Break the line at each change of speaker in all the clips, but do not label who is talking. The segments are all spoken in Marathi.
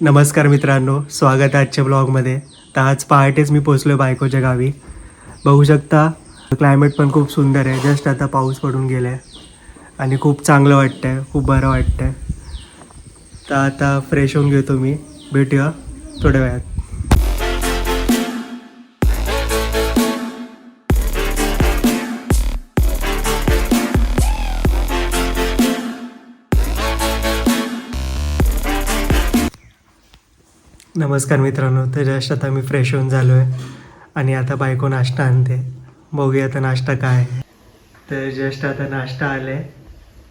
नमस्कार मित्रांनो स्वागत आहे आजच्या ब्लॉगमध्ये. तर आज पहाटेच मी पोचलो आहे बायकोच्या गावी. बघू शकता क्लायमेट पण खूप सुंदर आहे. जस्ट आता पाऊस पडून गेला आहे आणि खूप चांगलं वाटतं आहे खूप बरं वाटतं आहे तर आता फ्रेश होऊन घेतो मी. भेटूया थोड्या वेळात. नमस्कार मित्रांनो तर जस्ट आता मी फ्रेश होऊन झालो आहे आणि आता बायको नाश्ता आणते. बघूया आता नाश्ता काय आहे. तर जस्ट आता नाश्ता आले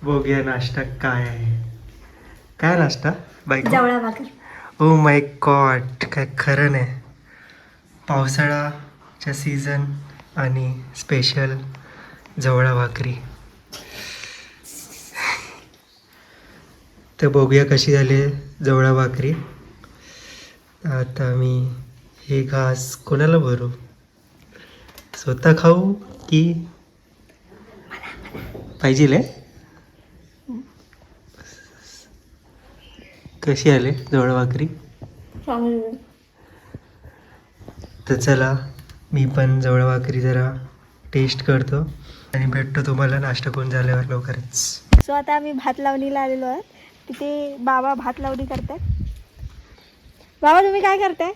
बघूया नाश्ता काय आहे. काय नाश्ता बायको? ओ माय गॉड काय खरं नाही. पावसाळाच्या सीझन आणि स्पेशल जवळा भाकरी. तर बघूया कशी झाली जवळा भाकरी. आता मी हे घास कोणाला भरू? स्वतः खाऊ की पाहिजे कशी आले जवळ भाकरी? तर चला मी पण जवळ भाकरी जरा टेस्ट करतो आणि भेटतो तुम्हाला. नाश्ता करून झाल्यावर लवकरच.
सो आता आम्ही भात लावणीला आलेलो आहे तिथे बाबा भात लावणी करतात. बाबा तुम्ही काय करताय?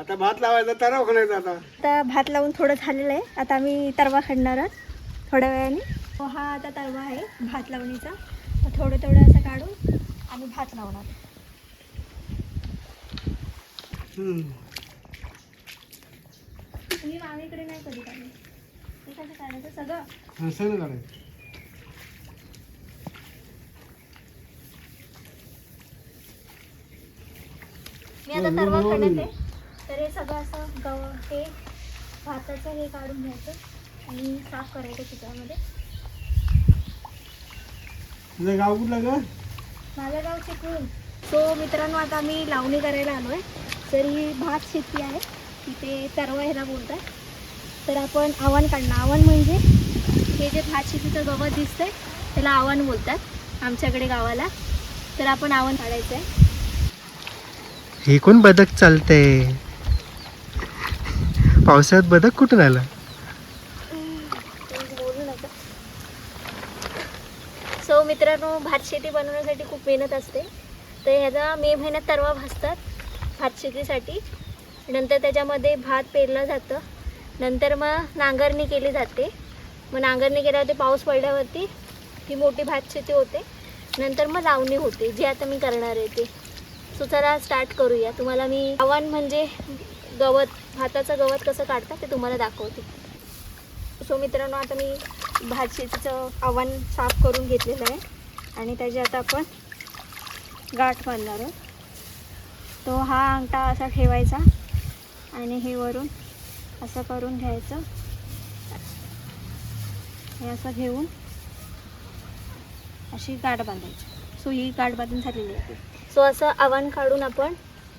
आता भात लावायचा तराव खाण्याचा आता.
आता भात लावून थोडं झालेलं आहे. आता आम्ही तरवा काढणार आहोत थोड्या वेळाने. तो हा आता तरवा आहे भात लावणीचा. तर थोडं थोडं असं काढून आम्ही भात लावणार. तुम्ही मामीकडे नाही कधी काढली? ते कसं काढायचं? सगळं?
सण काढायचं.
मी आता तरवा काढत आहे. तर हे सगळं असं गव हे भाताचं हे काढून घ्यायचं आणि साफ करायचं
तुझं गाव कुठलं ग?
माझं गाव चिपळूण. सो मित्रांनो आता आम्ही लावणी करायला आलो आहे तर ही भात शेती आहे. तिथे तरवा ह्याला बोलतात. तर आपण आव्हान काढणं आव्हान म्हणजे हे जे भात शेतीचं गवत दिसतंय त्याला आव्हान बोलतात आमच्याकडे गावाला. तर आपण आव्हान काढायचं आहे
हे कोण बदक चालते पावसाळ्यात बदक कुठून आला?
बोलू सो मित्रांनो भात शेती बनवण्यासाठी खूप मेहनत असते. तर ह्याचा मे महिन्यात तरवा भासतात भात शेतीसाठी. नंतर त्याच्यामध्ये भात पेरलं जातं. नंतर मग नांगरणी केली जाते. मग नांगरणी केल्यावरती पाऊस पडल्यावरती ही मोठी भात शेती होते. नंतर मग लावणी होते. जी आता मी करणार आहे ते. सो चला स्टार्ट करूया. तुम्हाला मी आव्हान म्हणजे गवत भाताचं गवत कसं काढतात ते तुम्हाला दाखवते. सो मित्रांनो आता मी भात शेतीचं आव्हान साफ करून घेतलेलं आहे. आणि त्याची आता आपण गाठ बांधणार आहोत. तो हा अंगठा असा ठेवायचा आणि हे वरून असं करून घ्यायचं. हे असं घेऊन अशी गाठ बांधायची. सो ही गाठ बांधून झालेली आहे. सो असं आव्हान काढून आपण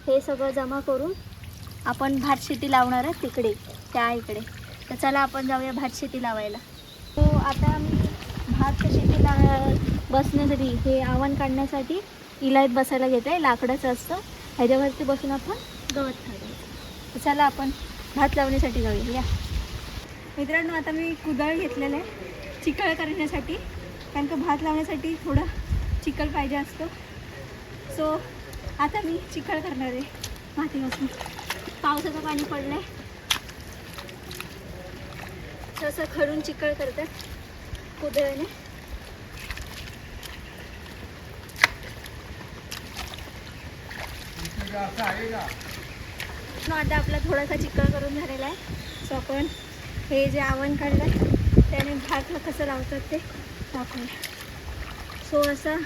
हे सगळं जमा करून आपण भात शेती लावणार आहे तिकडे त्या इकडे. तर चला आपण जाऊया भात शेती लावायला. सो आता मी भात शेती ला बसण्यासाठी हे आव्हान काढण्यासाठी इलायत बसायला घेते आहे लाकडाचं असतं. ह्याच्यावरती बसून आपण गवत काढायचं. चला आपण भात लावण्यासाठी जाऊया. या. मित्रांनो आता मी कुदळ घेतलेलं आहे चिकळ करण्यासाठी. कारण का भात लावण्यासाठी थोडं चिकल पाहिजे असतं. सो आता मी चिखळ करणार आहे मातीपासून. पावसाचं पाणी पडलं आहे असं खडून चिकळ करतात कुदळाने मग आता आपला थोडासा चिकळ करून झालेला आहे. सो आपण हे जे आवण काढलं त्याने भातला कसं लावतात ते दाखवूया. सो असं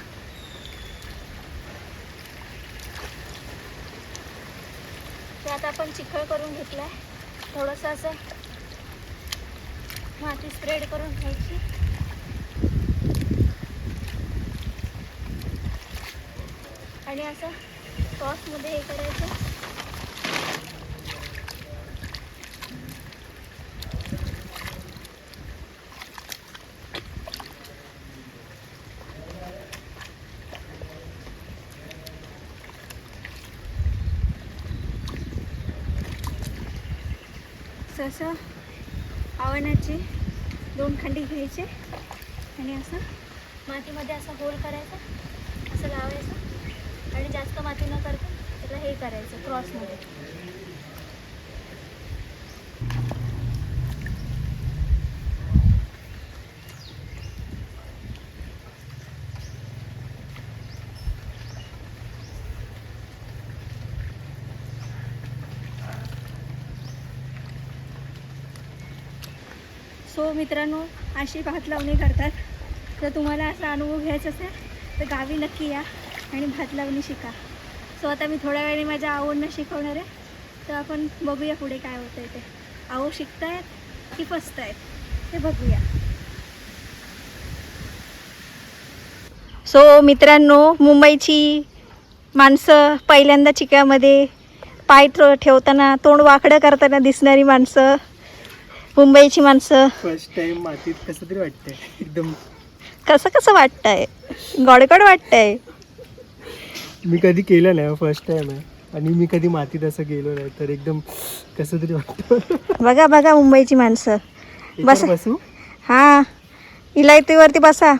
ते आता आपण चिखल करून घेतला आहे थोडंसं असं माती स्प्रेड करून घ्यायची. आणि असं सॉसमध्ये हे करायचं. असं असं आवणाचे दोन खंडी घ्यायचे. आणि असं मातीमध्ये असा होल करायचा असं लावायचं. आणि जास्त माती न करता त्याला हे करायचं क्रॉसमध्ये. सो मित्रांनो अशी भात लावणी करतात. जर तुम्हाला असा अनुभव घ्यायचा असेल तर गावी नक्की या आणि भात लावणी शिका. सो आता मी थोड्या वेळाने माझ्या आवडनं शिकवणार आहे. तर आपण बघूया पुढे काय होतं ते. आहो शिकतायत की फसतायत? ते बघूया. सो मित्रांनो मुंबईची माणसं पहिल्यांदा चिक्यामध्ये पाय ठेवताना तोंड वाकडं करताना दिसणारी माणसं मुंबईची माणसं.
फर्स्ट टाइम मातीत कसं तरी वाटतंय एकदम.
कसं कसं वाटतंय? गडगड वाटतंय.
मी कधी केलं नाही फर्स्ट टाइम आहे. आणि मी कधी मातीत असं गेलो नाही तर एकदम कसं तरी वाटतं.
बघा बघा मुंबईची माणसं. बस.
बसू?
हां. इलायतीवरती बसा.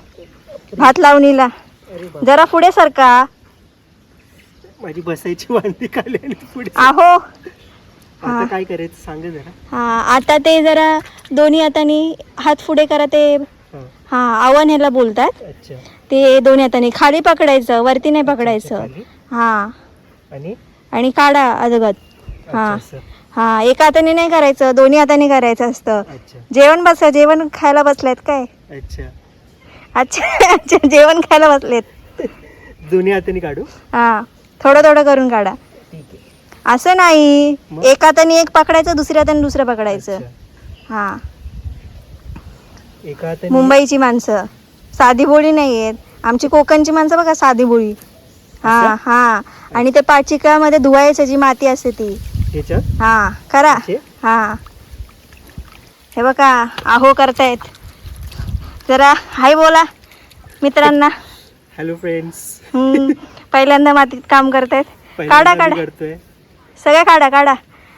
भात
अरे बाप.
जरा पुढे सरका.
माझी बसायची वांदी खाली पुढे
आहो.
आता काय करायचं सांग जरा.
हां आता ते जरा दोन्ही हाताने हात पुढे करा ते.
हा.
हां आव्हान ह्याला बोलतात.
अच्छा.
ते दोन्ही हाताने खाली पकडायचं वरती नाही पकडायचं.
खाली.
हां.
आणि?
आणि काढा अजगत
अच्छा,
हां.
असं.
हां एका हाताने नाही करायचं दोन्ही हाताने करायचं असतं.
अच्छा.
जेवण बसा जेवण खायला बसलेत काय?
अच्छा.
अच्छा अच्छा जेवण खायला बसलेत.
दोन्ही हाताने काढू?
हां थोडं थोडं करून काढा. असं नाही.
मग?
एका हाताने एक पकडायचं दुसऱ्या हाताने दुसरं पकडायचं.
अच्छा.
हां.
एका हाताने
मुंबईची माणसं. साधी बोळी नाही आहेत. आमची कोकणची माणसं बघा साधी बोळी. हां
असं?
हां. आणि ते पाचिकामध्ये धुवायचं जी माती असते ती. हां करा? हां. हे बघा आहो करतायत. जरा हाय बोला मित्रांना.
Hello friends.
हम्म, पहिल्यांदा मातीत काम करतायत. काढा काढा.
करतोय.
सगळ्या काढा काढा.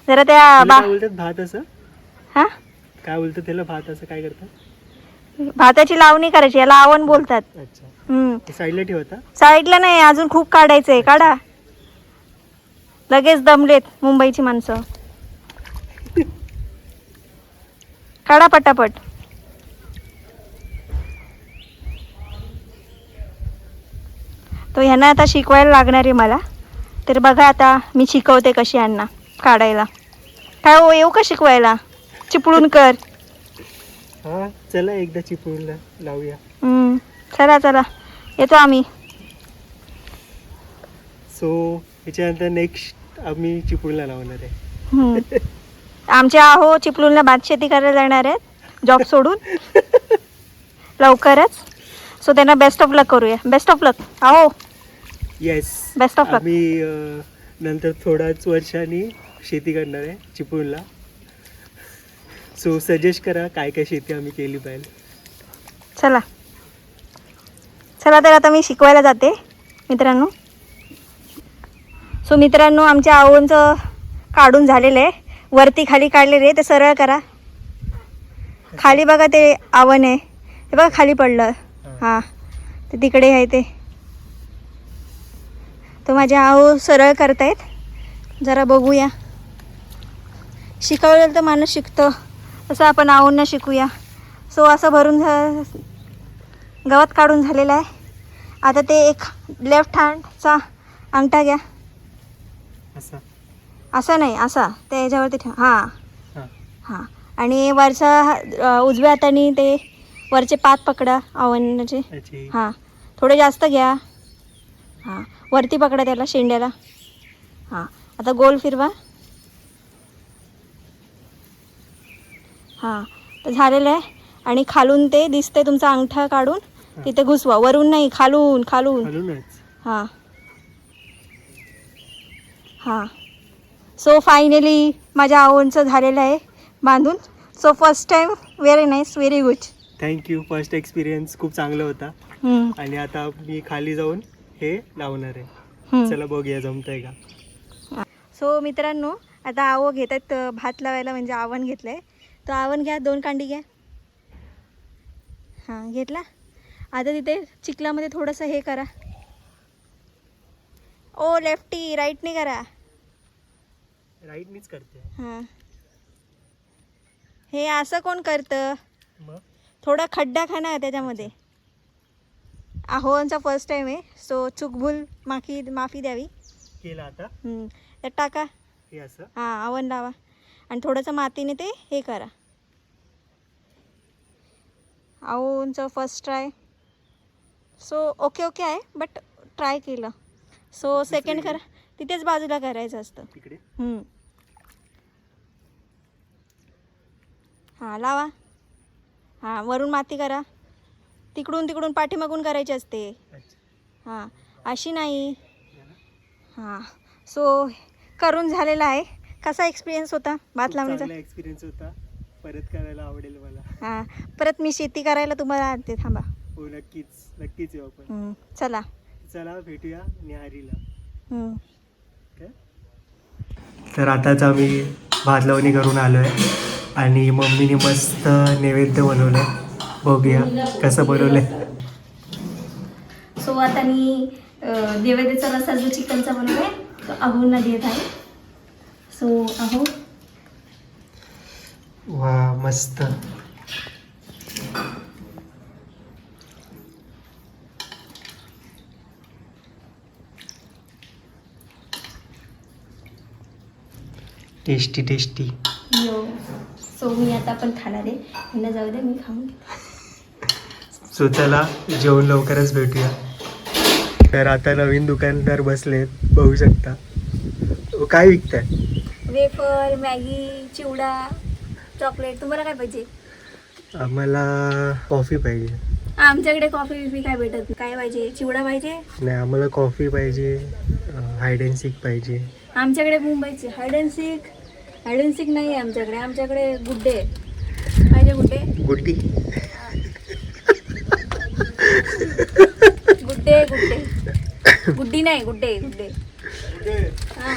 जरा त्या बा
बोलतात? भात असं?
हा?
काय बोलतात त्याला? भात असं काय करतात?
भाताची लावणी करायची याला आवण बोलतात.
अच्छा.
हम्म.
ते साईडला ठेवता?
साईडला नाही अजून खूप काढायचंय काढा. लगेच दमलेत मुंबईची माणसं. काढा पटापट. तो ह्यांना आता शिकवायला लागणार आहे मला. तर बघा आता मी शिकवते कशी यांना काढायला. काय हो येऊ का शिकवायला? चिपळून कर.
हा चला एकदा चिपळूणला लावूया.
हम्म, चला चला. येतो आम्ही.
सो ह्याच्यानंतर नेक्स्ट आम्ही चिपळूणला लावणार आहे.
हम्म. आमचे आहो चिपळूणला भात शेती करायला जाणार आहेत. जॉब सोडून. लवकरच. सो त्यांना बेस्ट ऑफ लक करूया. बेस्ट ऑफ लक आहो.
Yes
luck.
आम्ही अं, नंतर थोड्याच वर्षांनी शेती करणार आहे चिपळूणला. सो सजेस्ट करा काय काय शेती आम्ही केली पाहिजे.
चला. चला तर आता मी शिकवायला जाते मित्रांनो. सो मित्रांनो आमच्या आवळूंचं काढून झालेलं आहे. वरती खाली काढलेले आहे ते सरळ करा. खाली बघा ते आवण आहे. हे बघा खाली पडलं. हां. ते तिकडे आहे ते. तर माझे आहो सरळ करतायत. जरा बघूया. शिकवलं तर माणूस शिकतं. तसं आपण आहोंना शिकूया. सो असं भरून झा गवत काढून झालेलं आहे. आता ते एक लेफ्ट हँडचा अंगठा घ्या.
असा.
असा नाही असा. त्या ह्याच्यावरती ठेवा. हां.
हां.
आणि वरचा उजव्या हाताने ते वरचे पात पकडा
अच्छा.
हां. थोडे जास्त घ्या. हां. वरती पकडा त्याला शेंड्याला. हां आता गोल फिरवा. हां तर झालेलं आहे. आणि खालून ते दिसते तुमचा अंगठा काढून तिथे घुसवा. वरून नाही खालून खालून. हां. हां. सो फायनली माझ्या आवडचं झालेलं आहे बांधून. So first time very nice very good
thank you first experience खूप चांगला होता. आणि आता मी खाली जाऊन हे लावणार आहे. चला बघूया जमतंय का?
सो मित्रांनो आता आवं घेतात भात लावायला म्हणजे आवण घेतलं आहे तो आवण घ्या दोन कांडी घ्या. हां घेतला? आता तिथे चिखलामध्ये थोडंसं हे करा. ओ लेफ्टी राईटने करा.
राईटनीच करते.
हां. हे असं कोण करतं? थोडा खड्डा खाना त्याच्यामध्ये. आहोंचा फर्स्ट टाईम आहे. सो चुकभूल माफी माफी द्यावी.
केलं आता?
हम्म. त्यात टाका.
हे असं?
हां आवण लावा. आणि थोडंसं मातीने ते हे करा. आहोंचं first try so okay okay आहे बट ट्राय केलं. सो सेकंड करा. तिथेच बाजूला करायचं असतं.
तिकडे
हम्म. हां लावा. हां वरून माती करा. तिकडून तिकडून पाठीमागून करायची असते. हां अशी नाही. हां सो करून झालेला आहे. कसा एक्सपिरियन्स होता? भात लावण्याचा
एक्सपिरियन्स होता. परत करायला आवडेल मला.
हां परत मी शेती करायला तुम्हाला आणते थांबा.
हो नक्कीच. नक्कीच येऊ आपण.
चला.
चला भेटूया निहारीला तर आताच आम्ही भात लावणी करून आलो आहे आणि मम्मीने मस्त नैवेद्य बनवलं आहे बघूया. कसं बनवलं आहे
सो आता मी देवेदेचा रसा जो चिकनचा बनवला आहे तो अहोंना देत आहे. सो अहो.
वा मस्त. Tasty tasty.
यो सो मी आता पण खाणार आहे. हिला जाऊ दे मी खाऊन घेते.
सो चला जेवण लवकरच भेटूया. तर आता नवीन दुकानदार बसलेत बघू शकता. काय विकताय?
वेफर मॅगी चिवडा चॉकलेट. तुम्हाला काय पाहिजे?
आम्हाला कॉफी पाहिजे.
आमच्याकडे कॉफी बिफी काय भेटत नाही. काय पाहिजे? चिवडा पाहिजे?
नाही आम्हाला कॉफी पाहिजे हायड अँड सीक पाहिजे.
आमच्याकडे मुंबईचे. Hide and seek hide and seek नाही आहे आमच्याकडे. आमच्याकडे गुड्डे आहे. पाहिजे गुड्डे?
गुड्डी.
Good day good day good day good day good day ആ.